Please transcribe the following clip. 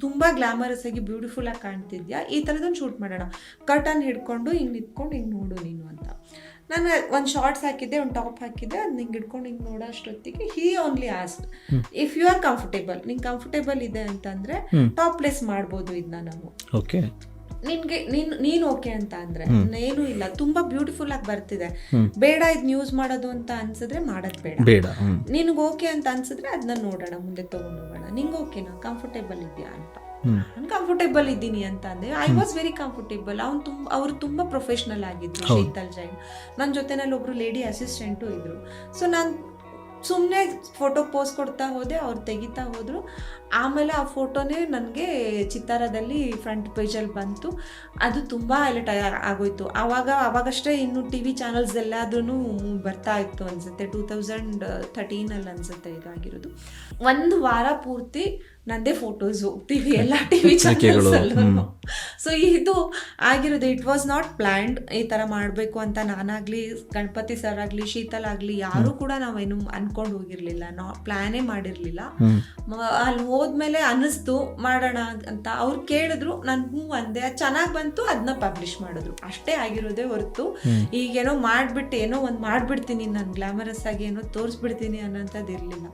ತುಂಬ ಗ್ಲಾಮರಸ್ ಆಗಿ ಬ್ಯೂಟಿಫುಲ್ ಆಗಿ ಕಾಣ್ತಿದ್ಯಾ? ಈ ಥರದೊಂದು ಶೂಟ್ ಮಾಡೋಣ. ಕರ್ಟನ್ ಹಿಡ್ಕೊಂಡು ಹಿಂಗೆ ನಿಂತ್ಕೊಂಡು ಹಿಂಗೆ ನೋಡು ನೀನು ಅಂತ. ನಾನು ಒಂದು ಶಾರ್ಟ್ಸ್ ಹಾಕಿದ್ದೆ ಒಂದು ಟಾಪ್ ಹಾಕಿದ್ದೆ ಅದು ನಿಂಗೆ ಹಿಡ್ಕೊಂಡು ಹಿಂಗೆ ನೋಡೋ ಅಷ್ಟೊತ್ತಿಗೆ he only asked if you are comfortable ನಿಂಗೆ ಕಂಫರ್ಟೇಬಲ್ ಇದೆ ಅಂತಂದ್ರೆ ಟಾಪ್ ಪ್ಲೇಸ್ ಮಾಡ್ಬೋದು ಇದನ್ನ ನಾವು. ಓಕೆ ನಿನ್ಗೆ ನೀನ್ ನೀನ್ ಓಕೆ ಅಂತ ಅಂದ್ರೆ ಏನು ಇಲ್ಲ. ತುಂಬಾ ಬ್ಯೂಟಿಫುಲ್ ಆಗಿ ಬರ್ತಿದೆ. ಬೇಡ ಇದ್ ಯೂಸ್ ಮಾಡೋದು ಅಂತ ಅನ್ಸಿದ್ರೆ ಮಾಡೋದ್ ಬೇಡ. ನಿನ್ಗೆ ಓಕೆ ಅಂತ ಅನ್ಸಿದ್ರೆ ಅದನ್ನ ನೋಡೋಣ ಮುಂದೆ ತಗೊಂಡು ಹೋಗೋಣ. ನಿಂಗೆ ಓಕೆನಾ ಕಂಫರ್ಟೇಬಲ್ ಇದೆಯಾ ಅಂತ. ನಾನು ಕಂಫರ್ಟೇಬಲ್ ಇದ್ದೀನಿ ಅಂತ ಅಂದ್ರೆ ಐ ವಾಸ್ ವೆರಿ ಕಂಫರ್ಟೇಬಲ್ ಅವ್ನು ತುಂಬ ಅವ್ರು ತುಂಬ ಪ್ರೊಫೆಷ್ನಲ್ ಆಗಿದ್ರು ಶೀತಲ್ ಜೈನ್. ನನ್ನ ಜೊತೆನಲ್ಲಿ ಒಬ್ರು ಲೇಡಿ ಅಸಿಸ್ಟೆಂಟು ಇದ್ರು. ಸೊ ನಾನು ಸುಮ್ಮನೆ ಫೋಟೋ ಪೋಸ್ ಕೊಡ್ತಾ ಹೋದೆ ಅವ್ರು ತೆಗಿತಾ ಹೋದ್ರು. ಆಮೇಲೆ ಆ ಫೋಟೋನೇ ನನಗೆ ಚಿತ್ತಾರದಲ್ಲಿ ಫ್ರಂಟ್ ಪೇಜಲ್ಲಿ ಬಂತು. ಅದು ತುಂಬ ಹೈಲೈಟ್ ಆಗೋಯ್ತು. ಆವಾಗ ಅವಾಗಷ್ಟೇ ಇನ್ನು ಟಿ ವಿ ಚಾನಲ್ಸ್ ಎಲ್ಲಾದ್ರೂ ಬರ್ತಾ ಇತ್ತು ಅನ್ಸುತ್ತೆ. ಟೂ ತೌಸಂಡ್ ಥರ್ಟೀನಲ್ಲಿ ಅನಿಸುತ್ತೆ ಇದಾಗಿರೋದು. ಒಂದು ವಾರ ಪೂರ್ತಿ ನಂದೇ ಫೋಟೋಸು ಟಿ ವಿ ಎಲ್ಲ ಟಿ ವಿ ಸೊ ಇದು ಆಗಿರೋದು. ಇಟ್ ವಾಸ್ ನಾಟ್ ಪ್ಲ್ಯಾಂಡ್ ಈ ಥರ ಮಾಡಬೇಕು ಅಂತ ನಾನಾಗ್ಲಿ ಗಣಪತಿ ಸರ್ ಆಗಲಿ ಶೀತಲ್ ಆಗಲಿ ಯಾರೂ ಕೂಡ ನಾವೇನು ಅನ್ಕೊಂಡು ಹೋಗಿರ್ಲಿಲ್ಲ ನಾ ಪ್ಲಾನೇ ಮಾಡಿರಲಿಲ್ಲ. ಅಲ್ಲಿ ಹೋದ್ಮೇಲೆ ಅನ್ನಿಸ್ತು ಮಾಡೋಣ ಅಂತ ಅವ್ರು ಕೇಳಿದ್ರು ನಾನು ಹ್ಞೂ ಅಂದೆ. ಅದು ಚೆನ್ನಾಗಿ ಬಂತು ಅದನ್ನ ಪಬ್ಲಿಷ್ ಮಾಡಿದ್ರು. ಅಷ್ಟೇ ಆಗಿರೋದೇ ಹೊರತು. ಈಗೇನೋ ಮಾಡ್ಬಿಟ್ಟು ಏನೋ ಒಂದು ಮಾಡ್ಬಿಡ್ತೀನಿ ನಾನು ಗ್ಲಾಮರಸ್ ಆಗಿ ಏನೋ ತೋರಿಸ್ಬಿಡ್ತೀನಿ ಅನ್ನೋಂಥದ್ದು ಇರಲಿಲ್ಲ.